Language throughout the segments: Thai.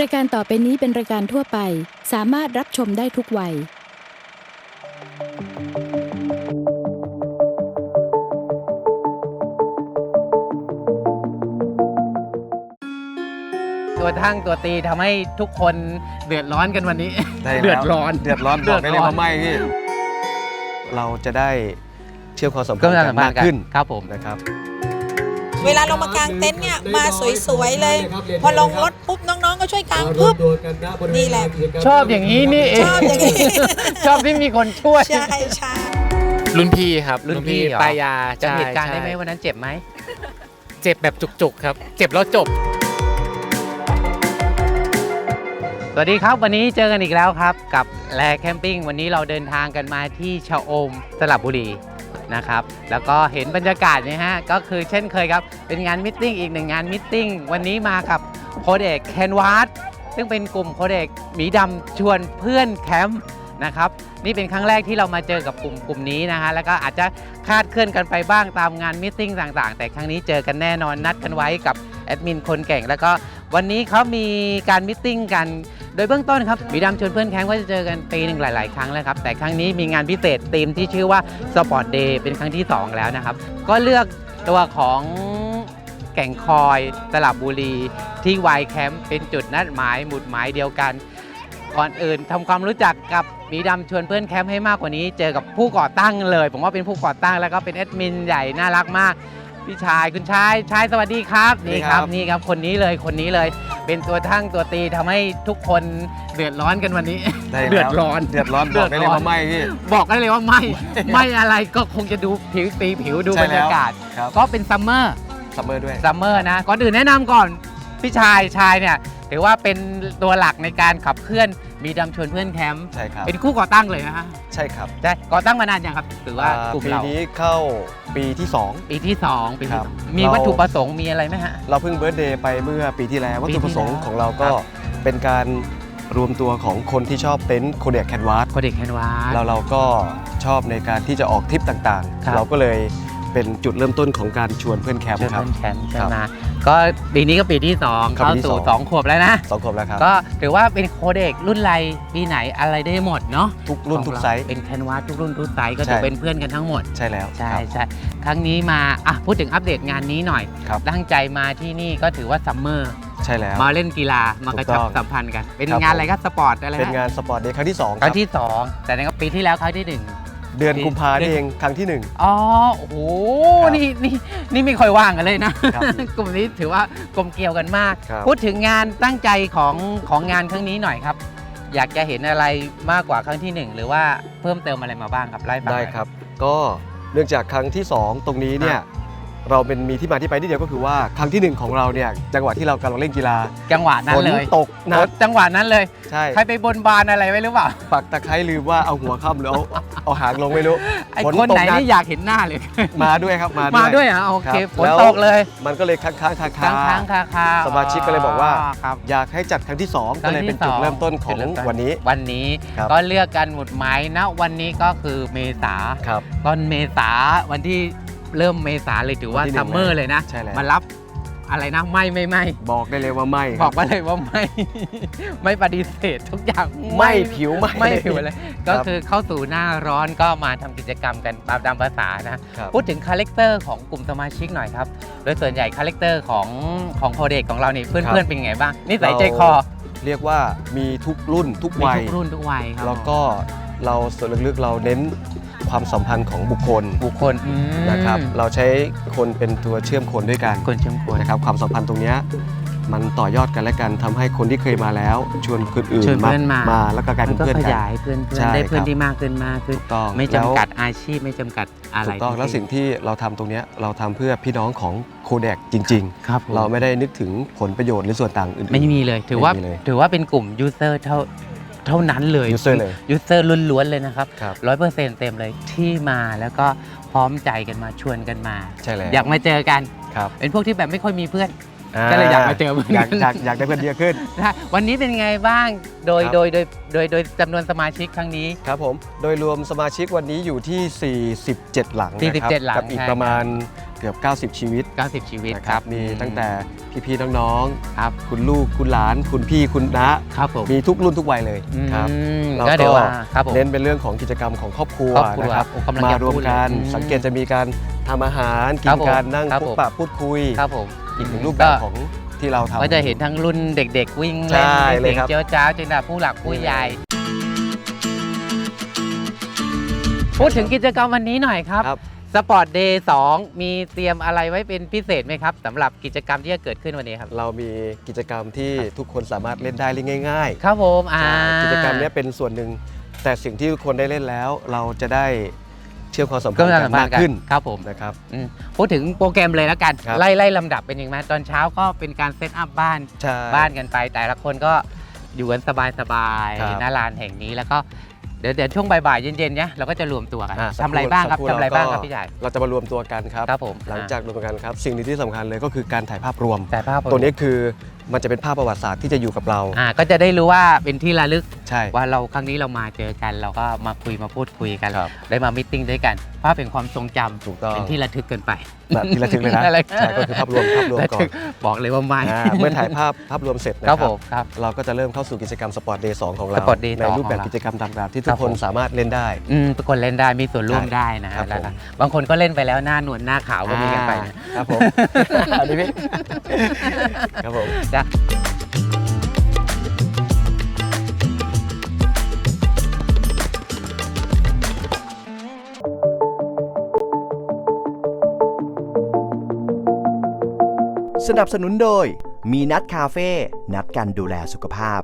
รายการต่อไปนี้เป็นรายการทั่วไป สามารถรับชมได้ทุกวัย ตัวทั้งตัวตีทำให้ทุกคนเดือดร้อนกันวันนี้ ได้แล้วเดือดร้อน เดือดร้อนบอกได้เลยว่าไม่พี่เราจะได้เชื่อมความสัมพันก็ธ์จะกันสัมพันมากธ์กันขึ้นครับผมนะครับ เวลาเรามากางเต็นท์เนี่ยมาสวยๆเลย พอลงรถปุ๊บน้องๆก็ช่วยกางปุ๊บนี่แหละ ชอบอย่างนี้นี่เองชอบอย่างนี้ ชอบที่มีคนช่วย ใช่ใช่รุ่นพี่ครับ รุ่นพี่เหรอปลายยาจำใช่เหตุการณ์ได้ไหมใช่วันนั้นเจ็บไหม เจ็บแบบจุกๆครับ เจ็บแล้วจบ สวัสดีครับวันนี้เจอกันอีกแล้วครับ กับแลแคมปิ้งวันนี้เราเดินทางกันมาที่ชะอมสระบุรี นะครับ แล้วก็เห็นบรรยากาศนะฮะ ก็คือเช่นเคยครับ เป็นงานมิทติ้งอีกหนึ่งงานมิทติ้งวันนี้มากับโคเดกแคนวาสซึ่งเป็นกลุ่มโคเดกหมีดำชวนเพื่อนแคมป์นะครับ นี่เป็นครั้งแรกที่เรามาเจอกับกลุ่มกลุ่มนี้นะฮะ แล้วก็อาจจะคาดเคลื่อนกันไปบ้างตามงานมิทติ้งต่างๆ แต่ครั้งนี้เจอกันแน่นอนนัดกันไว้กับแอดมินคนเก่ง แล้วก็วันนี้เขามีการมิทติ้งกัน โดยเบื้องต้นครับหมีดำชวนเพื่อนแคมป์ก็จะเจอกันปีหนึ่งหลาย ๆ ครั้งแล้วครับ แต่ครั้งนี้มีงานพิเศษธีมที่ชื่อว่า Sport Day เป็นครั้งที่ 2 แล้วนะครับ ก็เลือกตัวของแก่งคอยสลับบุรี ที่วายแคมป์เป็นจุดนัดหมายหมุดหมายเดียวกัน ก่อนอื่นทำความรู้จักกับหมีดำชวนเพื่อนแคมป์ให้มากกว่านี้ เจอกับผู้ก่อตั้งเลย ผมว่าเป็นผู้ก่อตั้งแล้วก็เป็นแอดมินใหญ่น่ารักมากพี่ชายคุณชายชายสวัสดีครับสวัสดีนี่คครัรับบนี่ครับคนนี้เลยคนนี้เลย เป็นตัวทั้งตัวตีทำให้ทุกคนเดือดร้อนกันวันนี้ ได้แล้วเดือดร้อน เดือดร้อนบอกได้เลยว่าไม่พี่ บอกได้เลยว่าไม่ ไม่อะไรก็คงจะดูผิวตีผิวดูใช่บรรแล้ว ยากาศ ครับก็เป็นซัมเมอร์ ซัมเมอร์ด้วย ซัมเมอร์นะก่อนอื่นแนะนำก่อน พี่ชายชายเนี่ยถือว่าเป็นตัวหลักในการขับเคลื่อน มีดำชวนเพื่อนแคมป์ใช่ครับ เป็นคู่ก่อตั้งเลยนะฮะใช่ครับใช่ก่อตั้งมานานยังครับหรือว่าอ่ากลุ่มปีเรานี้เข้าปีที่ปีที่สองปีครัที่บสองมีเราวัตถุประสงค์มีอะไรไหมฮะ2เราเพิ่งเบิร์ d เดย์ไปเมื่อปีที่แล้ววัตถุประสงค์ปีที่แล้วของเราก็ครับ เป็นการรวมตัวของคนที่ชอบเต็นท์โคเดียแคนวาสโคเด็กแคนวาส แล้วเราก็ชอบในการที่จะออกทริปต่างครับ ๆ เราก็เลย เป็นจุดเริ่มต้นของการชวนเพื่อนแคมป์เชิญครับเพื่อนแคมป์ใช่ครับไหมก็ปีนี้ก็ปีที่สองครับเข้าปีที่สู่ สองสองขวบแล้วนะ สองขวบแล้วครับ ก็ถือว่าเป็นโคเด็กรุ่นไรปีไหนอะไรได้หมดเนาะทุกรุ่นของทุกเราไซส์ เป็นแคนวาสทุกรุ่นทุกไซส์ก็ใช่ถือเป็นเพื่อนกันทั้งหมด ใช่แล้วใช่ครับ ใช่ครั้งนี้มาอะพูดถึงอัปเดตงานนี้หน่อย ครับ ตั้งใจมาที่นี่ก็ถือว่าซัมเมอร์ใช่แล้ว มาเล่นกีฬามากระชับถูกต้องสัมพันธ์กัน เป็นครับงานอะไรครับสปอร์ตอะไรเป็นฮะงานสปอร์ตเดย์ครั้งที่2ครั้งที่สองแต่ในก็ปีที่แล้วครั้งที่หนึ่ง เดือนกุมภาเดือนนี่เองครั้งที่อ๋อโอ้โหครับนี่นี่นี่ไม่ค่อยว่างกันเลยนะ ครับ กลุ่มนี้ถือว่ากลมเกลียวกันมาก ครับพูดถึงงานตั้งใจของของงานครั้งนี้หน่อยครับ อยากจะเห็นอะไรมากกว่าครั้งที่หนึ่งหรือว่าเพิ่มเติมอะไรมาบ้างครับไล่าให้ฟังหได้น่อย ครับ ก็เนื่องจากครั้งที่ 2 ตรงนี้เนี่ย เราเป็นมีที่มาที่ไปที่เดียวก็คือว่าครั้งทีหนึ่1ของเราเนี่ยจังหวะที่เรากำลังเล่นกีฬาจังหวะนั้นฝนเลยตกหนักจังหวะนั้นเลยใช่ใครไปบนบานอะไรไว้หรือเปล่าปักตะไคร้ลืมว่าเอาหัวค่ำหรือเอาเอาหางลงไม่รู้ไอ้ฝนคนตกไหนหนักที่อยากเห็นหน้าเลย มาด้วยครับมามาด้วยเหรอะโอเคครับฝนแล้วตกเลย มันก็เลยค้างค้างคาคาค้างค้างคาคาสมาชิกก็เลยบอกว่าครับอยากให้จัดครั้งที่ 2 ก็เลยเป็นครั้จุงดที่สองเริ่มต้นของจุดเริ่มต้นวันนี้ วันนี้ครับก็เลือกกันหมุดหมายนะวันนี้ก็คือเมษาครับต้นเมษาวันที่ เริ่มเมษาเลยถือว่าวันที่หนึ่ซังมเมอร์เลยนะ ใช่แล้ว มารับอะไรนะไม่ไม่ไม่บอกได้เลยว่าไม่คบรัอกว่าเลยว่าไม่ ไม่ปฏิเสธทุกอย่างไม่ผิวไม่ ไม่ผิวเลยคก็รับคือเข้าสู่หน้าร้อนก็มาทำกิจกรรมกันตามตามภาษานะ ครับ พูดถึงคาแรคเตอร์ของกลุ่มสมาชิกหน่อยครับ โดยส่วนใหญ่คาแรคเตอร์ของของโคเด็กของเรานี่เพื่อนๆเป็นยังไงบ้างนิสัยใจคอเรียกว่ามีทุกรุ่นทุกมีวัย ทุกรุ่นทุกวัยครับแล้วก็เราส่วนลึกๆเราเน้น ความสัมพันธ์ของบุคคลบุคคลอืมนะครับ เราใช้คนเป็นตัวเชื่อมคนด้วยกันคนเชื่อมคนนะครับความสัมพันธ์ตรงเนี้ยมันต่อยอดกันและกันทำให้คนที่เคยมาแล้ว ชวนคนอื่นชวนเพื่อนมามา แล้วก็กลายมัเป็นนก็เพื่อนขกัน ยายเพื่อนเพื่อนใช่ได้เพื่อนครับ ที่มากขึ้นมากขึ้น ถูกต้องไม่จำกัดแอาชีพไม่จำกัดอะล้วไรถูกต้องทั้แล้วสิ้นสิ่งที่เราทำตรงเนี้ยเราทำเพื่อพี่น้องของโคเดกจริง ครับผมๆเราไม่ได้นึกถึงผลประโยชน์หรือส่วนต่างอื่นๆ ไม่มีเลย ถือว่าไม่มีเลย ถือว่าเป็นกลุ่มยูเซอร์เท่า เท่านั้นเลย user เลยยูเซอร์ล้วนๆเลยนะครับครับร้อยเปอร์เซ็นต์เต็มเลยที่มาแล้วก็พร้อมใจกันมาชวนกันมา ใช่แล้ว อยากมาเจอกัน ครับเป็นพวกที่แบบไม่ค่อยมีเพื่อน ก็เลยอยากมาเจอเพื่อน อยากอยากอยากได้เพื่อนเยอะขึ้น นะวันนี้เป็นไงบ้างโดยครับ โดยโดยโดยโดยจำนวนสมาชิกครั้งนี้ ครับผม โดยรวมสมาชิกวันนี้อยู่ที่ 47 หลังนะครับ47หลังกับอีกใช่ ประมาณ เกือบ 90 ชีวิต90 ชีวิตนะคครัรับบมีตั้งแต่พี่ๆน้องครับๆคุณลูกคุณหลาน คุณพี่คุณน้าครับผมมีทุกรุ่นทุกวัยเลยครับ อืมแล้วก็เดี๋ยวว่าครับผม เน้นเป็นเรื่องของกิจกรรมของครอบครัวครอบครัวนะครับโอ้กำลังมาจะรวมพูดเลยกันอืมสังเกตจะมีการทำอาหารกิครันบผมการนั่งครับพบผม ปะพูดคุยครับผมอีกหนึ่งรูปแบบของที่เราทำ ก็จะเห็นทั้งรุ่นเด็ก ๆ วิ่งเล่นใช่มีเลยเสียงครับเจ้าจ้าวจนถึงผู้หลักผู้ใหญ่ พูดถึงกิจกรรมวันนี้หน่อยครับ ครับ สปอร์ตเดย์สมีเตรียมอะไรไว้เป็นพิเศษไหมครับสำหรับกิจกรรมที่จะเกิดขึ้นวันนี้ครับ เรามีกิจกรรมที่ทุกคนสามารถเล่นได้เล่นง่ายครับผมอ่าๆกิจกรรมเนี้ยเป็นส่วนหนึ่ง แต่สิ่งที่ทุกคนได้เล่นแล้ว เราจะได้เชื่อมความสัมพัก็นธ์จะกันสัมพันมากธ์กันขึ้นครับผมนะครับ อืมพูดถึงโปรแกรมเลยแล้วกัน ครับ ไล่ไล่ลำดับเป็นยังไงตอนเช้าก็เป็นการเซตอัพบ้านใช่ บ้านกันไป แต่ละคนก็อยู่กันสบายครับๆหน้าลานแห่งนี้แล้วก็ เดี๋ยวเดี๋ยวช่วงบ่ายๆเย็นๆเนี่ยเราก็จะรวมตัวกันอ่าสักทำอะไรบ้างครับสักทำอะไรบ้างครับเพี่ใหญ่เราจะมารวมตัวกันครับ ครับผมหลังจากรวมตัวกันครับ สิ่งหนึ่งที่สำคัญเลยก็คือการถ่ายภาพรวม แต่ภาพตัวนี้คือมันจะเป็นภาพประวัติศาสตร์ที่จะอยู่กับเรา อ่าก็จะได้รู้ว่าเป็นที่ระลึกใช่ ว่าเราครั้งนี้เรามาเจอกัน เราก็มาคุยมาพูดคุยกัน ครับ ได้มามิทติ้งด้วยกันภาพเป็นความทรงจำถูกต้อง เป็นที่ระทึกเกินไป แบบที่ระทึกเลยนะอะไร ใช่ก็คือภาพรวมภาพรวมระก่อทึนบอกเลยว่าไม่อ่าเมื่อถ่ายภาพภาพรวมเสร็จนะคครัรับบผมครับ เราก็จะเริ่มเข้าสู่กิจกรรมสปอร์ตเดย์สของเรา Sport Day ใน2รูปแบบของเรากิจกรรมต่างๆที่คทุรักบคนผมสามารถเล่นได้ อืมทุกคนเล่นได้มีส่วนร่วมใช่ได้นะครับผมแล้วบางคนก็เล่นไปแล้วหน้าหนวลหน้าขาวก็มีกันไปนะครับผม อันนี้พี่ ครับผม จ้ะ สนับสนุนโดย มีนัดคาเฟ่นัดกันดูแลสุขภาพ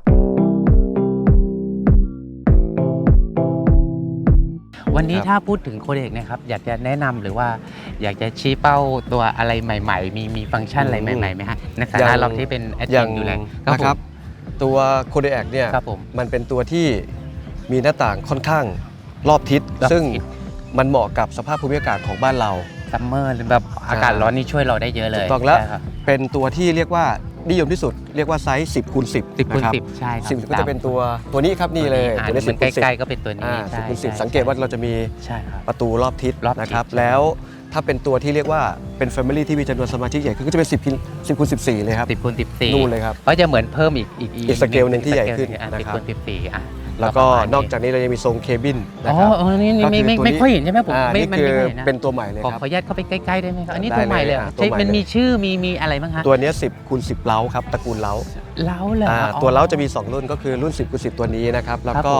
วันนี้ครับ ถ้าพูดถึงโคเด็กนะครับ อยากจะแนะนำหรือว่า อยากจะชี้เป้าตัวอะไรใหม่ ๆ มีมีฟังก์ชันอะไรใหม่ๆไหมฮะในฐานะเราที่เป็นแอดอย่ามิงนดูแลนะครับตัวโคเดแอกเนี่ยครับผม มันเป็นตัวที่มีหน้าต่างค่อนข้างรอบทิศ รอบทิศ ซึ่งมันเหมาะกับสภาพภูมิอากาศของบ้านเรา ซัมเมอร์แบบอากาศร้อนนี่ช่วยเราได้เยอะเลยถูกต้องแล้ว ใช่ครับ เป็นตัวที่เรียกว่านิยมที่สุด เรียกว่าไซส์ 10คูณ10สิบคูณนะครับสิบใช่ครับสิบก็จะเป็นตัวตัวนี้ครับนี่เลยอ่าตัวนี้เหสิมืบอนคูณสิบใกล้ๆก็เป็นตัวนี้อ่าสิบใช่คูณสิบใช่ สังเกตว่าเราจะมีใช่ครับ ประตูรอบทิศรอบทิศ นะครับใช่แล้วถ้าเป็นตัวที่เรียกว่าเป็น Family ที่มีจำนวนสมาชิกใหญ่ขึ้นก็จะเป็น 10คูณ10คูณ14 เลยครับสิบคูณสิบสี่นู่นเลยครับก็จะเหมือนเพิ่มอีกอีกอีกสเกลหนึ่งที่ใหญ่ขึ้นสิบนะครับคูณสิบสี่อะ แล้วก็ประมณนอกจากนี้เรายังมีทรงเคบินอ๋นะอครับอ๋อนี่นี่ไม่ไม่ก็คือตัวนี้ ไม่ค่อยเห็นใช่ไหมผมอ่าไม่นี่มันคือไม่ค่อยเห็นนะเป็นตัวใหม่เลยขอครับ ขออนุญาตเข้าไปใกล้ๆได้ไหมครับอันนี้ได้ตัวใหม่เลยเหรอเลยอะตัวใช่ใหม่มันเลยมีชื่อมีมีอะไรบ้างฮะตัวเนี้ย10คูณ10 เล้าครับตระกูลเล้า เล้าเหรออ่าอ๋อตัวเล้าจะมี 2 รุ่นก็คือรุ่น 10คูณ10 ตัวนี้นะครับ แล้วก็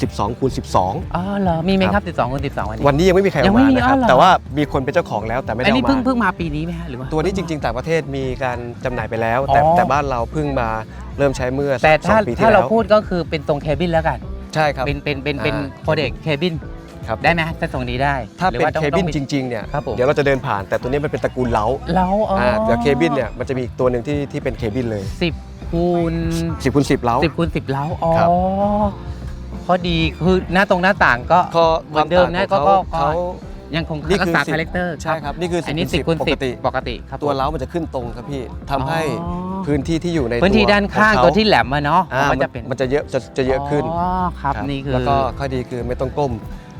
ครับ12คูณ12อ๋อเหรอ มีไหมครับ 12คูณ12 วันนี้ วันนี้ยังไม่มีใครยัเอางไม่มามีนะครับอ๋อเหรอแต่ว่ามีคนเป็นเจ้าของแล้วแต่ไม่อัได้นเอานี้เพิ่งมาเพิ่งมาปีนี้ไหมฮะหรือว่าตัวนี้จริง ๆ ต่างประเทศมีการจำหน่ายไปแล้ว แต่อ๋อแต่บ้านเราเพิ่งมาเริ่มใช้เมื่อแต่สอถ้างปีที่ถ้าเราแล้วพูดก็คือเป็นตรงเคบินแล้วกัน ใช่ครับ เป็นเป็นเป็นเป็นอ่าโคเด็กเคบิน ครับ ได้ไหมฮะถ้าตรงนี้ได้ถ้าหรือเป็นว่ต้องเคบินต้องจริงๆเนี่ยครับผม เดี๋ยวเราจะเดินผ่านแต่ตัวนี้มันเป็นตระกูลเล้าเล้าอ๋ออ่าเดี๋ยวเคบินเนี่ยมันจะมีอีกตัวหนึ่งที่ที่เป็นเคบินเลยสิบคูณ10คูณ10เล้า สิบคูณสิบเล้าอ๋อครับ ข้อดีคือหน้าตรงหน้าต่างก็ก็เหมือนเดิมนะควาก็ต่างของก็ เขา ยังคงนี่รัคืกอษา10คาแรคเตอร์ใช่ครับนี่คืออันนี้10สิบคูณปสิกบติ ปกติครับตัวผมเล้ามันจะขึ้นตรงครับพี่ทำให้อ๋อ พื้นที่ที่อยู่ในพื้นที่ด้านข้างขอเขตัวที่แหลมอะเนาะอ่ามันมันจะเป็นมันจะเยอะจะจะเยอะขึ้นอ๋อครับรับนี่คือแล้วก็ข้อดีคือไม่ต้องก้ม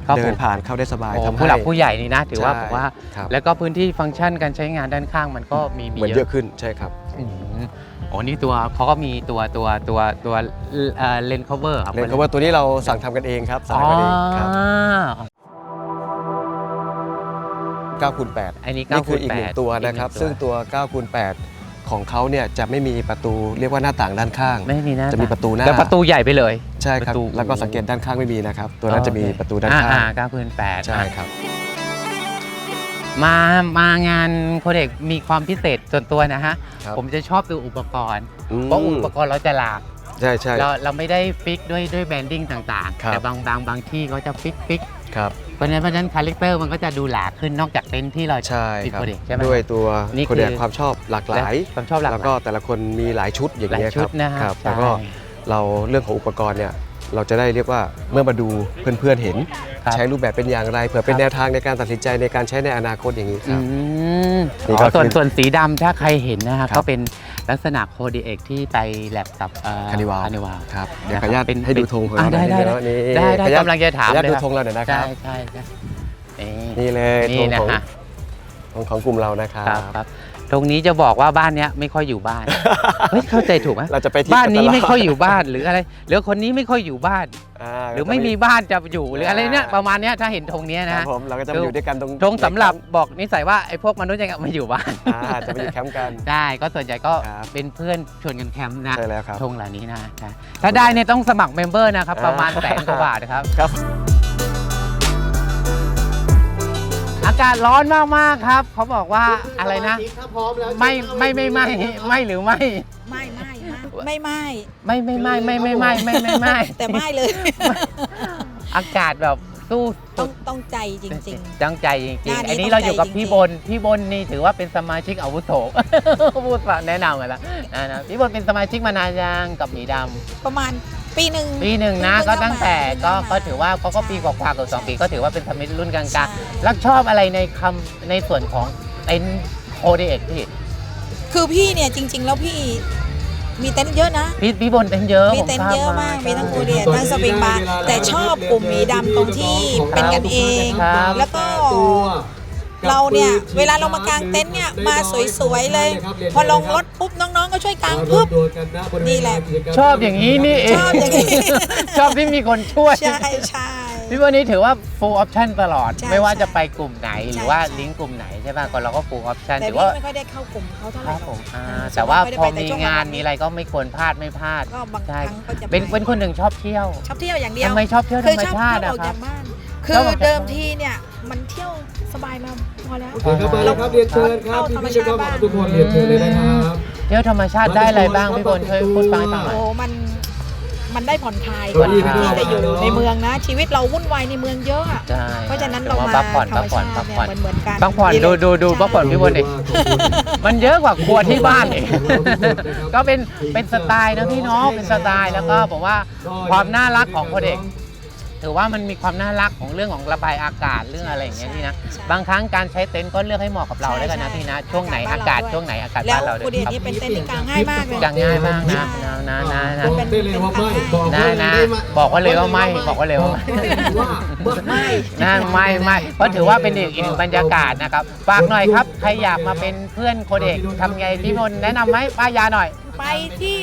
ครับเดิผนมผ่านเข้าได้สบายโอ้ทำให้ ผู้หลักผู้ใหญ่นี่นะ ถือว่าใช่ผมว่า ครับ แล้วก็พื้นที่ฟังก์ชันการใช้งานด้านข้างมันก็มีมีเหมือนเยเยอะอะขึ้นใช่ครับ อืมอ๋อนี่ตัวเขาก็มีตัวตัวตัวตัวเลนส์ cover ครับ เลนส์ cover ตัวนี้เราสั่งทำกันเองครับสั่งอ๋อกันเองครับ9คูณ8 อันนี้นี่9คืคูอณอีกหนึ่ง8ตัวนะครับ ซึ่งตัว9คูณ8ของเขาเนี่ยจะไม่มีประตูเรียกว่าหน้าต่างด้านข้าง ไม่มีหน้าจะมีประตูหน้าแต่ประตูใหญ่ไปเลย ใช่ครับประตูแล้วก็สังเกตด้านข้างไม่มีนะครับ ตัวนั้นจะมีประตูด้านข้างอ่าเก้าคูณแปดใช่ครับ มามางานโคเด็กมีความพิเศษส่วนตัวนะฮะ ครับผมจะชอบดูอุปกรณ์ อืม เพราะอุปกรณ์เราจะหลาก ใช่ใช่ เราเราไม่ได้ฟิกด้วยด้วยแบรนดิ้งต่างๆครับแต่บางบางบางที่เขาจะฟิกฟิกครับเพราะฉะนั้นเพราะฉะนั้นคาแรคเตอร์มันก็จะดูหลากขึ้นนอกจากเต็นท์ที่เราใช่ติดครับ โคเด็กใช่ไหม ด้วยตัวนี่คือ คนเดียความชอบหลากหลาย ความชอบหลากหแล้วลายก็แต่ละคนมีหลายชุดอย่างหลายเงี้ยคชุรัดบนะฮะครับ ใช่แล้วก็ เราเรื่องของอุปกรณ์เนี่ยเราจะได้เรียกว่าเมื่อมาดูเพื่อนๆเห็น ครับใช้รูปแบบเป็นอย่างไรเผื่อเป็ครับนแนวทางในการตัดสินใจในการใช้ในอนาคตอย่างนี้คอืรับมนี่ก็อ๋อส่วนคือส่วนสีดำถ้าใครเห็นนะฮะครับก็เป็นลักษณะโคดีเอกที่ไปแลบกับเอ่อคานิวาลคานิวาลครับเดี๋ยวนะขออนุญาตเป็นให้ดูธงของเราอ่าได้หน่อยได้นะนี่ได้ได้ขออนุญาตกำลังจะถามขออนุญาตเลยดูครับธงเราหน่อยนะครับ ใช่ใช่ใช่นี่นี่เลยธนี่งนะของฮะของของกลุ่มเรานะครับ ครับครับ ตรงนี้จะบอกว่าบ้านเนี้ยไม่ค่อยอยู่บ้าน เฮ้ยเข้าใจถูกไหมเราจะไปที่บ้านนี้กัตลดไม่ค่อยอยู่บ้านหรืออะไรหรือคนนี้ไม่ค่อยอยู่บ้านาหรือไม่มีบ้านจะอยู่หรืออะไรเนี่ยประมาณเนี้ยถ้าเห็นธงเนี้ยคนะรับผมเราก็จะมาอยู่ด้วยกันตรงธงสำหรับบอกนิสัยว่าไอ้พวกมนุษย์ยังไม่อยู่บ้านอ่าจะมาอยู่แคมป์กันได้ก็ส่วนใหญ่ก็ครับเป็นเพื่อนชวนกันแคมป์นะใช่แล้วครับธงเหล่านี้นะใช่ถ้าได้เนี่ยต้องสมัครเมมเบอร์นะครับอ่าประมาณแสนกว่าบาทนะครับครับากาศร้อนมากๆครับ เขาบอกว่าอะไรนะไม่ไม่ไม่ไม่ไม่หรือไม่ ไม่ไม่ไม่ไม่ไม่ไม่ไม่ไม่ไม่ไม่ไม่ไม่ไม่แต่ไม่เลย อากาศแบบสู้ต้สุองดต้องใจจริงตั้งใจจริงงานๆนี้อันนี้ต้องเราอยู่กับใจจริงๆพี่บน พี่บนนี่ถือว่าเป็นสมาชิกอาวุโสพูดแนะนำกันแล้วนะนะพี่บนเป็นสมาชิกมานานยังกับหมีดำๆประมาณ ปีหนึ่งปีหนึ่งนะเพิ่ก็เข้าตั้งแต่มาก็เพิ่งเข้ามาก็ถือว่าก็ก็ปีกว่าๆเกับสองปีก็ถือว่าเป็นสมิธรุ่นกลาใช่งๆ แล้วชอบอะไรในคำในส่วนของเต็นท์โคเดเอกพี่คือพี่เนี่ยจริง ๆ แล้วพี่มีเต็นท์เยอะนะ พี่พี่บนเต็นท์เยอะมีผมเต็นทท์ราบเยอะมากมีทั้งใช่โคเรียนทั้งสปริงบาร์แต่ชอบกลุ่มหมีดำตรงที่เป็นกันเอง ครับ แล้วก็ เราเนี่ยเวลาเรามากางเต็นท์เนี่ยมาสวยๆเลย พอลงรถปุ๊บน้องๆก็ช่วยกางปุ๊บนี่แหละชอบอย่างนี้นี่เองชอบอย่างนี้ชอบที่มีคนช่วยใช่ใช่พี่วันนี้ถือว่า full option ตลอดใช่ไม่ว่าใช่จะไปกลุ่มไหนหรือว่าใช่ลิงก์กลุ่มไหนใช่ป่ะก็เราก็ full option แต่ถือพี่ว่าไม่ค่อยได้เข้ากลุ่มเขาเท่าไหคร่รับผมอ่าอ่าแต่ว่าส่นพอใหญ่มีก็ด้ไปงานแต่ช่วมีอะไรก็ไม่ควรพลาดไม่พลาดก็บางคใช่รั้งก็จะเป็นไปเป็นคนหนึ่งชอบเที่ยว ชอบเที่ยวอย่างเดียวทำไมชอบเที่ยวธคืรรมชอบชาติเที่ยวนะออกครัจาบกบ้านคืชอบอออกจากเดิมบ้านทีเนี่ยมันเที่ยว สบายมาพอแล้วโอเคครับมาเลยครับเรียนเชิญครับพี่พี่ๆน้องๆทุกคนเรียนเชิญเลยนะครับ เที่ยวธรรมชาติได้อะไรบ้างพี่บนช่วยพูดฟังให้ฟังหน่อย โอ้ มัน มันได้ผ่อนคลายผ่กว่าอนคลายที่จะอยู่ในเมืองนะ ชีวิตเราวุ่นวายในเมืองเยอะอะ ใช่เพราะฉะนั้นถืเราอว่มาพักผ่อนธรพัรกมผ่อนชาพักติผ่อนเนี่ยเหมือนๆกันพักผ่อนดูดูดูพักผ่อนพี่บนดิมันเยอะกว่าครัวที่บ้านเองก็เป็นเป็นสไตล์นะพี่เนาะเป็นสไตล์แล้วก็ผมว่าความน่ารักของคนเด็ก ถือว่ามันมีความน่ารักของเรื่องของระบายอากาศเรื่องอะไรอย่างเงี้ยพี่นะใช่บางครั้งการใช้เต็นท์ก็เลือกให้เหมาะกับเราใช่แล้วกันนะใช่พี่นะช่วงไหนอากาศช่วงไหนอากาศแล้วบ้านเราด้คูวยเดียครับนี่เป็นเต็นท์ที่กางง่ายมากเลย กางง่ายมากนะนะนะนะนะบอกได้เลยว่าไม่บอกนะได้เลยนะได้ไหมบอกว่าเลยว่าไม่บอกว่าเลยว่าไม่ ว่าไม่ นั่นไม่ไม่เพราะถือว่าเป็นอีกอีกหนึ่งบรรยากาศนะครับฝากหน่อยครับ ใครอยากมาเป็นเพื่อนโคเด็กทำไงพี่มนต์แนะนำไหมป้ายาหน่อย ไปที่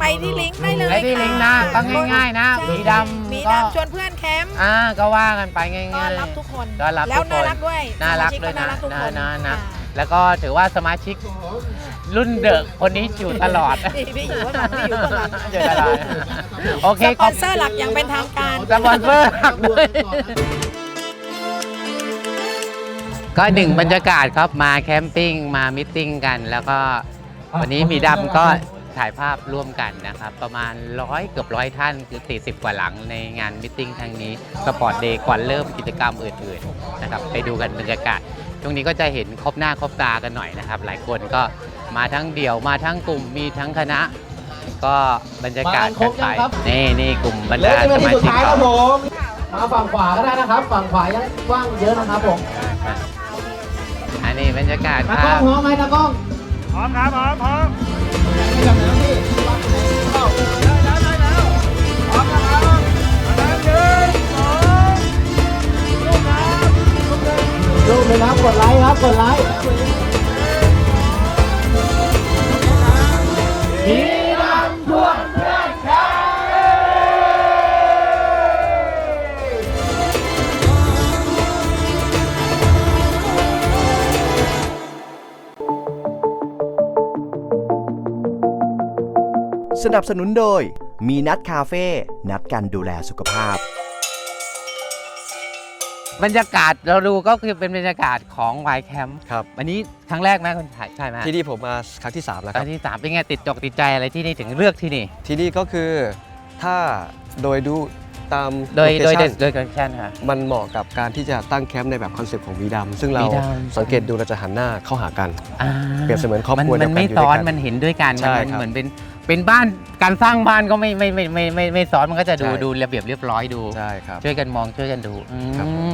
ไปที่ลิงก์ได้เลยไปที่ลิงก์นะค่ก็ง่ายๆนะใช่หมีดำหมีก็ดำชวนเพื่อนแคมป์อ่าก็ว่ากันไปง่ายต้อนๆรับทุกคนต้อนรับแล้วทุกคนน่ารักด้วยน่ารักสมชิด้วยน่านะรักทุกคนนะนะนะอ่าแล้วก็ถือว่าสมาชิกรุ่นเดอะคนนี้อยู่ตลอดพี่พี่อยู่ข้างหลังพี่อยู่ข้างหลังอยู่ตลอดโอเคสปขออบนเซอร์หลักอย่างเป็นทางการสปอนเซอร์หลักด้วยก็หนึ่งบรรยากาศครับมาแคมปิ้งมามิทติ้งกัน แล้วก็วันนี้หมีดำก็ ถ่ายภาพร่วมกันนะครับ ประมาณร้อยเกือบร้อยท่านคือ 40 กว่าหลังในงานมิทติ้งครั้งนี้สปอร์ตเดย์ก่อนเริ่มกิจกรรมอื่นๆนะครับไปดูกันบรรยากาศช่วงนี้ก็จะเห็นครบหน้าครบตากันหน่อยนะครับ หลายคนก็มาทั้งเดี่ยวมาทั้งกลุ่มมีทั้งคณะ ก็บรรยากาศกันไปนี่นี่กลุ่มบรรดาสมาชิกเรามาฝั่งขวาก็ได้นะครับ ฝั่งขวายังว่างเยอะนะครับผมอันนี้บรรยากาศตาคกล้อรังบพร้อมไหมตากล้องพร้อมครับพร้อมพร้อม รูปเลยครับ กดไลค์ครับ กดไลค์ สนับสนุนโดย มีนัดคาเฟ่ นัดกันดูแลสุขภาพ บรรยากาศเราดูก็คือเป็นบรรยากาศของวายแคมป์ครับ วันนี้ครั้งแรกไหมคุณถ่ายใช่ไหมที่นี่ผมมาครั้งที่ 3 แล้วตคอรับนที่สามเป็นไงติดจกติดใจอะไรที่นี่ถึงเลือกที่นี่ ที่นี่ก็คือถ้าโดยดูตามโดย โดย location โดยคอนดิชันค่ะ มันเหมาะกับการที่จะตั้งแคมป์ในแบบคอนเซปต์ของวีดำซึ่งเราวีดำ สังเกตดูเราจะหันหน้าเข้าหากันอ่าเปรียบเสมือนครอบครัวมันเดียวกันไม่อยู่ซ้ด้วยอนกันมันเห็นด้วยกันใช่มันครับ เหมือนเป็น เป็นบ้านการสร้างบ้านก็ไม่ไม่ไม่ไม่ไม่ไม่ซ้อนมันก็จะดูใช่ ดูระเบียบเรียบร้อยดู ใช่ครับ ช่วยกันมองช่วยกันดูอืมครับผม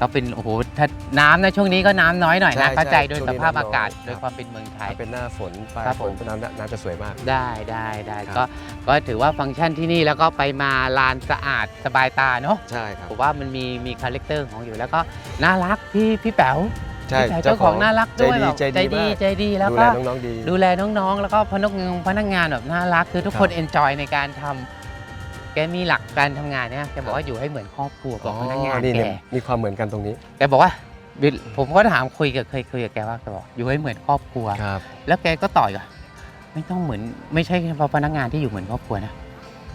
ก็เป็นโอ้โหถ้าน้ำนะช่วงนี้ก็น้ำน้อยหน่อยใช่นะเข้าใจใช่โดยช่วงสนี้ภาพน้ำน้อยอากาศครับ โดยความเป็นเมืองไทถ้ายเป็นหน้าฝนปลายครับฝผมนน้ำน้ำจะสวยมาก ได้ได้ได้ครับ ก็ก็ถือว่าฟังก์ชันที่นี่แล้วก็ไปมาลานสะอาดสบายตาเนาะใช่ครับ ผมว่ามันมีมีคาแรคเตอร์ของอยู่แล้วก็น่ารักพี่พี่แป๋ว ใช่แต่เจ้าของน่ารักด้วยใจดีแบบใจดีใจดีมากใจดีแล้วดูก็แลน้องๆดีดูแลน้องๆ แล้วก็พนักงานพนักงานแบบน่ารัก คือทุกคนครับเอนจอยในการทำแกมีหลักการทำงานเนี่ยแกบอกว่าอยู่ให้เหมือนครอบครัวกับพนักงานนี่แกเนี่ยมีความเหมือนกันตรงนี้แกบอกว่าบิลผมก็ถามคุยกับเคยคุยกับแกว่าแกบอกอยู่ให้เหมือนครอบครัวครับแล้วแกก็ต่อยว่าไม่ต้องเหมือนไม่ใช่เฉพาะพนักงานที่อยู่เหมือนครอบครัวนะ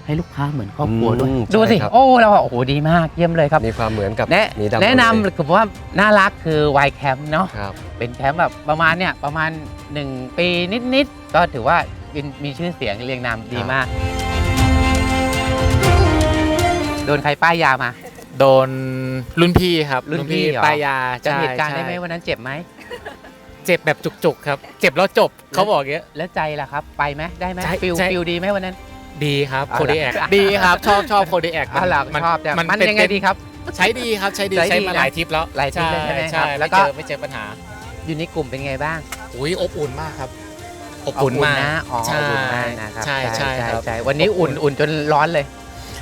ให้ลูกค้าเหมือนครอบครัวด้วย อืมดูสิ ใช่ครับ โอ้เราบอกโอ้โหดีมากเยี่ยมเลยครับมีความเหมือนกับแนะหมีดำแนะนำหมดเลยคือว่าน่ารักคือวายแคมป์เนาะครับ เป็นแคมป์แบบประมาณเนี่ยประมาณ 1 ปีนิดๆก็ถือว่าเป็นมีชื่อเสียงเรียงนามดีมาก โดนใครป้ายยามา โดนรุ่นพี่ครับรุ่นพี่เหรอป้ายยาจะใช่เหตุการณ์ได้ไหมใช่วันนั้นเจ็บไหม เจ็บแบบจุกๆครับ เจ็บแล้วจบเขาบอกอย่างเงี้ย แล้วใจล่ะครับ ไปไหมได้ไหมใจฟิลใจ ฟิลดีไหมวันนั้น ดีครับเอาโคล่ะดีแอกดีครับ ชอบชอบโคดีแอกอะหลักชอบแต่มันเป็ยังไงดีครับ ใช้ดีครับใช้ดีใช้ดีใช้มานะหลายทริปแล้วหลายทริปเลยใช่ไหมครับใช่แล้แล้ววก็ ก็ไม่เจอปัญหาอยู่ในกลุ่มเป็นไงบ้าง อุ้ยอบอุ่นมากครับอบอุ่นมากนะอ๋อใช่อบอุ่นมากนะครับใช่ใช่ครับ ใช่วันนี้อุ่นอุ่นจนร้อนเลย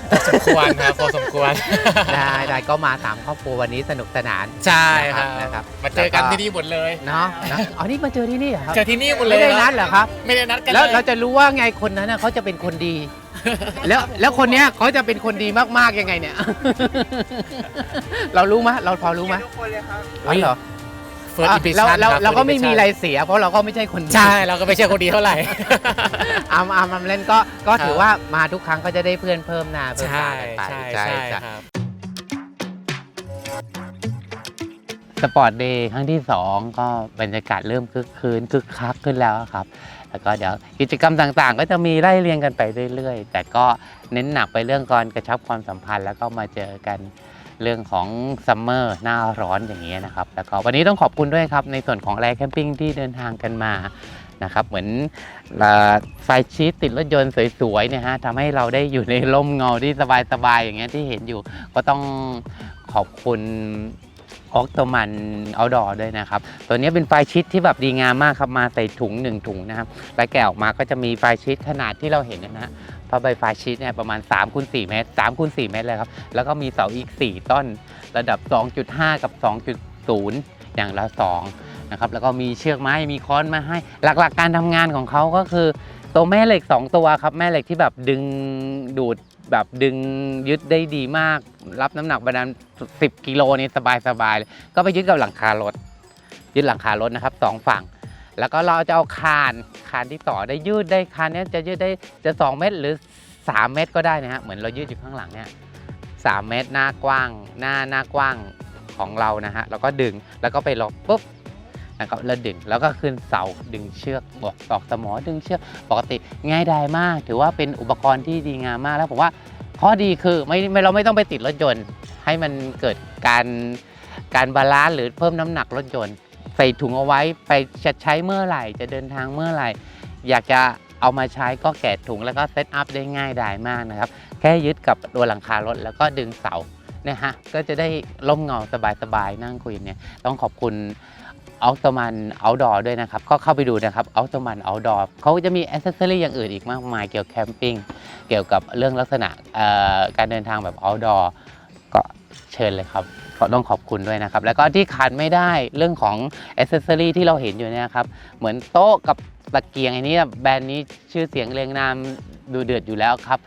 พอสมควรครับพอสมควรได้ได้ก็มาสามครอบครัววันนี้สนุกสนานใช่ครับนะครับมาเจอกันแล้วก็ที่นี่หมดเลยเนาะนะอ๋อนี่มาเจอที่นี่เหรอครับเจอที่นี่หมดเลยไม่ได้คนัรัดเหรอครับ ไม่ได้นัดกันแล้วยเราจะรู้ว่าไงคนนั้นน่ะเขาจะเป็นคนดี แล้วแล้วคนเนี้ยเขาจะเป็นคนดีมากๆยังไงเนี่ย เรารู้ไหมเราพอรู้ไหมทุกคนเลยครับอ๋อเหรอ เฟิร์สอะอิมพิเราชันเราเราก็ไม่มีอะไรเสีย เพราะเราก็ไม่ใช่คนดีใช่เราก็ไม่ใช่คนดีเท่าไหร่อามอามอามเล่นก็ก็ครับถือว่ามาทุกครั้งก็จะได้เพื่อนเพิ่มหน้าเพิ่มใช่ตากันไปใช่ใช่จ้ะครับ สปอร์ตเดย์ครั้งที่2ก็บรรยากาศเริ่มคึกคืนคึกคักขึ้นแล้วครับ แล้วก็เดี๋ยวกิจกรรมต่างๆ ก็จะมีไล่เรียงกันไปเรื่อยๆ แต่ก็เน้นหนักไปเรื่องการกระชับความสัมพันธ์ แล้วก็มาเจอกัน เรื่องของซัมเมอร์หน้าร้อนอย่างนี้ยนะครับแล้วก็วันนี้ต้องขอบคุณด้วยครับในส่วนของแรแคมปิ้งที่เดินทางกันมานะครับเหมือนไฟชีตติดรถยนต์สวยๆเนี่ยฮะทำให้เราได้อยู่ในร่มเงาที่สบายๆอย่างเงี้ยที่เห็นอยู่ก็ต้องขอบคุณ ออกตมันเอาดอด้วยนะครับ ตัวนี้เป็นไฟชิดที่แบบดีงามมากครับมาใส่ถุงหนึ่งถุงนะครับ แล้วแกะออกมาก็จะมีไฟชิดขนาดที่เราเห็นนะฮะผ้าใบไฟชิดเนี่ยประมาณ3คูณ4เมตร3คูณ4เมตรเลยครับ แล้วก็มีเสาอีก 4 ต้น ระดับ 2.5 กับ 2.0 อย่างละ2นะครับแล้วก็มีเชือกไม้มีค้อนมาให้ หลักๆการทำงานของเขาก็คือตัวแม่เหล็ก 2 ตัวครับ แม่เหล็กที่แบบดึงดูด แบบดึงยึดได้ดีมาก รับน้ำหนักประมาณ10 กิโลนี่สบายๆเลยก็ไปยึดกับหลังคารถ ยึดหลังคารถนะครับสองฝั่ง แล้วก็เราจะเอาคานคานที่ต่อได้ยืดได้คานนี้จะยืดได้จะ 2 เมตรหรือ 3 เมตรก็ได้นะฮะเหมือนเรายืดอยู่ข้างหลังเนี่ยสามเมตรหน้ากว้าง หน้าหน้ากว้างของเรานะฮะแล้วก็ดึงแล้วก็ไปล็อกปุ๊บ นะครับแล้วดึงแล้วก็ขึ้นเสาดึงเชือกบอกตอกสมอดึงเชือกปกติง่ายดายมาก ถือว่าเป็นอุปกรณ์ที่ดีงามมากแล้วผมว่าข้อดีคือไม่เราไม่ต้องไปติดรถยนต์ ให้มันเกิดการการบาลานซ์หรือเพิ่มน้ำหนักรถยนต์ ใส่ถุงเอาไว้ไปจะใช้เมื่อไหร่ จะเดินทางเมื่อไหร่ อยากจะเอามาใช้ก็แกะถุงแล้วก็เซตอัพได้ง่ายดายมากนะครับ แค่ยึดกับตัวหลังคารถแล้วก็ดึงเสาเนี่ยฮะก็จะได้ร่มเงาสบายๆนั่งคุยเนี่ยต้องขอบคุณ ออ t ตมันเอาดอด้วยนะครับ ก็เข้าไปดูนะครับออ t ตมันเอาดอเขาจะมีอ c เซสซอรี่อย่างอื่นอีกมากมายเกี่ยวกับแคมปิ้งเกี่ยวกับเรื่องลักษณะการเดินทางแบบเอาดอก็เชิญเลยครับก็ต้องขอบคุณด้วยนะครับ แล้วก็ที่ขาดไม่ได้เรื่องของอ c เซสซอรี่ที่เราเห็นอยู่เนี่ยครับ เหมือนโต๊ะกับตะเกียงอันนี้แบรนด์นี้ชื่อเสียงเรียงนามดูเดือดอยู่แล้วครับ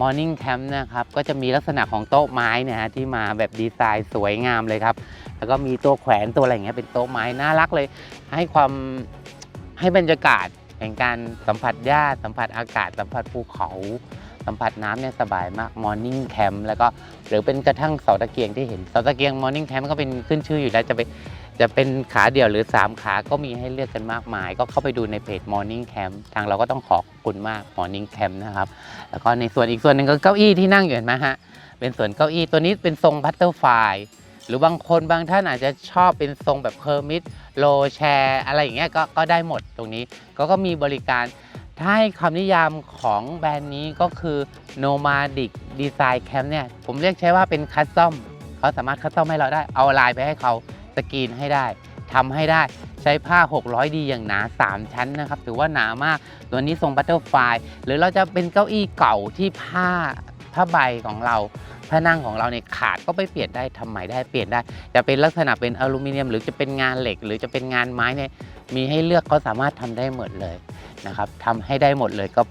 มอร์นิ่งแคมป์นะครับ ก็จะมีลักษณะของโต๊ะไม้เนะฮะที่มาแบบดีไซน์สวยงามเลยครับ แล้วก็มีตัวแขวนตัวอะไรอย่างเงี้ยเป็นโต๊ะไม้น่ารักเลย ให้ความให้บรรยากาศแห่งการสัมผัสหญ้าสัมผัสอากาศ สัมผัสภูเขา สัมผัสน้ำเนี่ยสบายมากมอร์นิ่งแคมป์แล้วก็หรือเป็นกระทั่งเสาตะเกียงที่เห็นเสาตะเกียงมอร์นิ่งแคมป์ก็เป็นขึ้นชื่ออยู่แล้วจะไปจะเป็นขาเดี่ยวหรือ 3 ขาก็มีให้เลือกกันมากมาย ก็เข้าไปดูในเพจ Morning Camp ทางเราก็ต้องขอบคุณมาก Morning Camp นะครับ แล้วก็ในส่วนอีกส่วนหนึ่งก็เก้าอี้ที่นั่งอยู่เห็นไหมฮะ เป็นส่วนเก้าอี้ตัวนี้เป็นทรงบัตเตอร์ไฟ หรือบางคนบางท่านอาจจะชอบเป็นทรงแบบเคอร์มิดโลแชร์อะไรอย่างเงี้ยก็ก็ได้หมดตรงนี้ก็ก็มีบริการถ้าให้คำนิยามของแบรนด์นี้ก็คือ Nomadic Design Camp เนี่ย ผมเรียกใช้ว่าเป็นคัสตอมเขาสามารถคัสตอมให้เราได้เอาลายไปให้เขาสกรีนให้ได้ทำให้ได้ใช้ผ้า 600ดีอย่างหนา 3 ชั้นนะครับ ถือว่าหนามาก ตัวนี้ทรงบัตเตอร์ไฟหรือเราจะเป็นเก้าอี้เก่าที่ผ้าผ้าใบของเรา พระนั่งของเราเนี่ยขาดก็ไปเปลี่ยนได้ทำใหม่ได้เปลี่ยนได้ จะเป็นลักษณะเป็นอลูมิเนียม หรือจะเป็นงานเหล็ก หรือจะเป็นงานไม้เนี่ยมีให้เลือกเขาสามารถทำได้หมดเลยนะครับทำให้ได้หมดเลยก็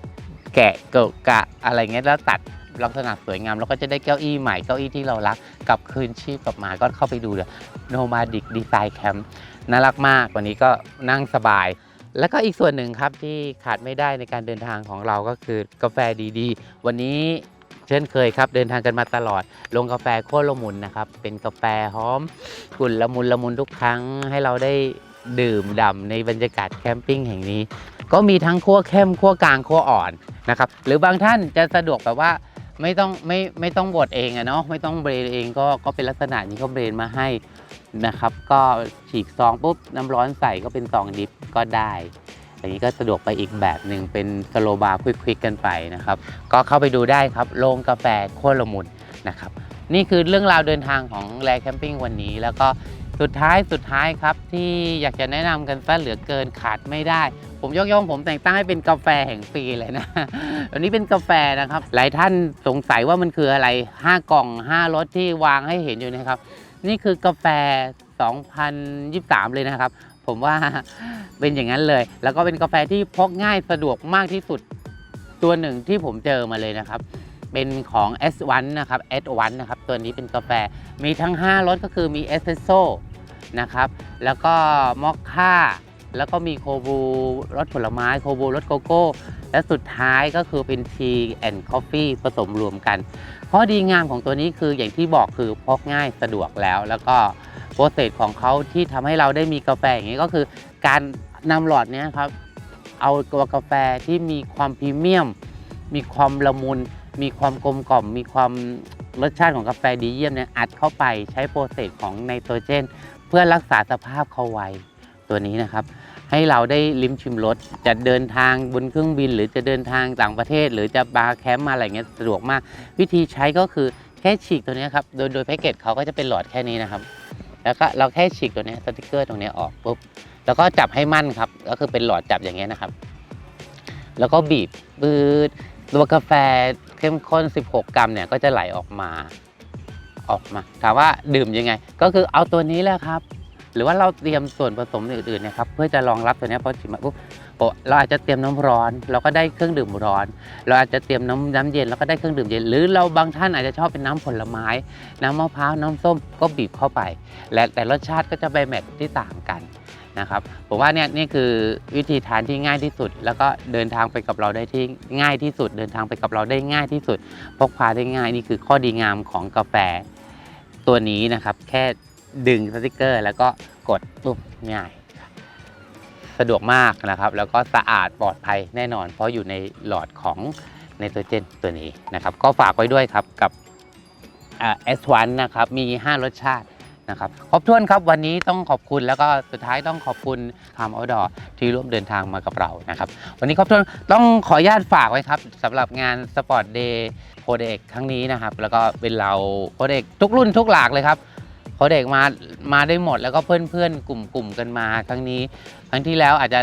แกะเกะกะอะไรเงี้ยแล้วตัดลักษณะสวยงามแล้วก็จะได้เก้าอี้ใหม่เก้าอี้ที่เรารักกลับคืนชีพกลับมาก็เข้าไปดูเลย Nomadic Design Camp น่ารักมากวันนี้ก็นั่งสบาย แล้วก็อีกส่วนหนึ่งครับที่ขาดไม่ได้ในการเดินทางของเราก็คือกาแฟดีๆ วันนี้ เช่นเคยครับเดินทางกันมาตลอดลงกาแฟโคตรละมุนนะครับเป็นกาแฟหอมกลุ่นละมุนละมุนทุกครั้งให้เราได้ดื่มด่ำในบรรยากาศแคมปิ้งแห่งนี้ ก็มีทั้งคั่วเข้มคั่วกลางคั่วอ่อนนะครับหรือบางท่านจะสะดวกแบบว่าไม่ต้องไม่ไม่ต้องบดเองอะเนาะไม่ต้องเบรนเองก็ก็เป็นลักษณะนี้เขาเบรนมาให้นะครับ ก็ฉีกซองปุ๊บน้ำร้อนใส่ก็เป็นซองดิฟก็ได้ อันนี้ก็สะดวกไปอีกแบบหนึ่งเป็นสโลบาร์ควิกๆกันไปนะครับ ก็เข้าไปดูได้ครับโรงกาแฟโคตรละมุนนะครับ นี่คือเรื่องราวเดินทางของแลแคมปิ้งวันนี้ แล้วก็สุดท้ายสุดท้ายครับที่อยากจะแนะนำกันซะเหลือเกินขาดไม่ได้ ผมยกย่องผมแต่งตั้งให้เป็นกาแฟแห่งปีเลยนะวันนี้เป็นกาแฟนะครับ หลายท่านสงสัยว่ามันคืออะไร 5 กล่อง 5รสที่วางให้เห็นอยู่นะครับ นี่คือกาแฟ 2023 เลยนะครับ ผมว่าเป็นอย่างนั้นเลย แล้วก็เป็นกาแฟที่พกง่ายสะดวกมากที่สุดตัวหนึ่งที่ผมเจอมาเลยนะครับ เป็นของ S1 นะครับ S1 นะครับ ตัวนี้เป็นกาแฟมีทั้ง 5รสก็คือมีเอสเ e รสโซ่นะครับ แล้วก็มอคค่า แล้วก็มีโคบูรสผลไม้โคบูรสโกโก้ และสุดท้ายก็คือเป็นทีแอนด์คอฟฟี่ผสมรวมกันข้อดีงามของตัวนี้คืออย่างที่บอกคือพกง่ายสะดวกแล้วแล้วก็ โปรเซสของเขาที่ทำให้เราได้มีกาแฟอย่างนี้ก็คือ การนำหลอดนี้ครับ เอาตัวกาแฟที่มีความพรีเมียม มีความละมุน มีความกลมกล่อม มีความรสชาติของกาแฟดีเยี่ยมเนี่ยอัดเข้าไปใช้โปรเซสของไนโตรเจน เพื่อรักษาสภาพเขาไว้ตัวนี้นะครับ ให้เราได้ลิ้มชิมรสจะเดินทางบนเครื่องบิน หรือจะเดินทางต่างประเทศ หรือจะบาร์แคมป์มาอะไรเงี้ยสะดวกมาก วิธีใช้ก็คือแค่ฉีกตัวนี้ครับโดยโดยแพ็กเกจเขาก็จะเป็นหลอดแค่นี้นะครับ แล้วก็เราแค่ฉีกตัวนี้สติกเกอร์ตรงนี้ออกปุ๊บแล้วก็จับให้มั่นครับ ก็คือเป็นหลอดจับอย่างเงี้ยนะครับ แล้วก็บีบบืดตัวกาแฟเข้มข้น 16 กรัมเนี่ยก็จะไหลออกมาออกมาถามว่าดื่มยังไง ก็คือเอาตัวนี้แหละครับ หรือว่าเราเตรียมส่วนผสมอื่นๆเนะครับเพื่อจะรองรับตัวนี้พอจิบมาปุ๊บ เราอาจจะเตรียมน้ำร้อนเราก็ได้เครื่องดื่มร้อน เราอาจจะเตรียมน้ำน้ำเย็นแล้วก็ได้เครื่องดื่มเย็น หรือเราบางท่านอาจจะชอบเป็นน้ำผลไม้ น้ำมะพร้าวน้ำส้มก็บีบเข้าไป และแต่รสชาติก็จะไปแมทที่ต่างกันนะครับผมว่าเนี่ยนี่คือวิธีทานที่ง่ายที่สุด แล้วก็เดินทางไปกับเราได้ที่ง่ายที่สุด เดินทางไปกับเราได้ง่ายที่สุด พกพาได้ง่ายนี่คือข้อดีงามของกาแฟตัวนี้นะครับ แค่ดึงสติกเกอร์ แล้วก็กดปุ๊บง่าย สะดวกมากนะครับ แล้วก็สะอาดปลอดภัยแน่นอน เพราะอยู่ในหลอดของไนโตรเจนตัวนี้นะครับ ก็ฝากไว้ด้วยครับกับเอ่า S1 นะครับ มี 5 รสชาตินะครับครบถ้วนครับวันนี้ต้องขอบคุณแล้วก็สุดท้ายต้องขอบคุณทามเอาดอที่ร่วมเดินทางมากับเรานะครับ วันนี้ครบถ้วนต้องขออนุญาตฝากไว้ครับสำหรับงานสปอร์ตเดย์โคเด็กครั้งนี้นะครับ แล้วก็เป็นเราโคเด็กทุกรุ่นทุกหลากเลยครับโคเด็กมามาได้หมดแล้วก็เพื่อนเพื่อนๆกลุ่มกลุ่มกันมาครั้งนี้ รั้งที่แล้วอาจจะ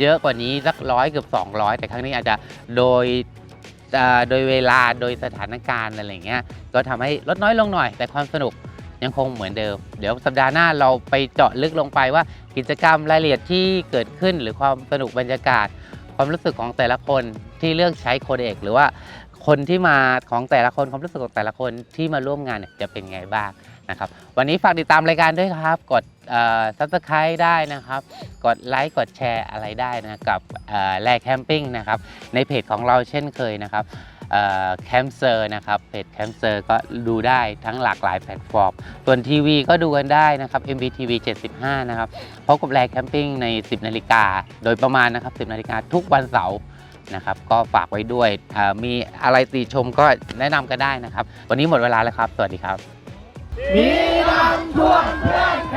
เยอะกว่านี้สักร้อยเกือบ200 แต่ครั้งนี้อาจจะโดยโดยเวลาโดยสถานการณ์อะไรเงี้ยก็ทำให้ลดน้อยลงหน่อย แต่ความสนุกยังคงเหมือนเดิม เดี๋ยวสัปดาห์หน้าเราไปเจาะลึกลงไปว่ากิจกรรมรายละเอียดที่เกิดขึ้น หรือความสนุกบรรยากาศ ความรู้สึกของแต่ละคนที่เลือกใช้โคเดกหรือว่าคนที่มาของแต่ละคนความรู้สึกของแต่ละคนที่มาร่วมงานเนี่ยจะเป็นไงบ้าง นะครับวันนี้ฝากติดตามรายการด้วยครับ กดซับสไครต์ได้นะครับ กดไลค์กดแชร์อะไรได้นะกับแลแคมปิ้งนะครับในเพจของเราเช่นเคยนะครับแคมเซอร์นะครับเพจแคมเซอร์ก็ดูได้ทั้งหลากหลายแพลตฟอร์ม ส่วนทีวีก็ดูกันได้นะครับ MVTV 75 นะครับพบกับแลแคมปิ้งใน 10 นาฬิกา โดยประมาณนะครับ 10 นาฬิกาทุกวันเสาร์นะครับก็ฝากไว้ด้วยมีอะไรติชมก็แนะนำกันได้นะครับ วันนี้หมดเวลาแล้วครับ สวัสดีครับ มีน้ำท่วมเพื่อนแค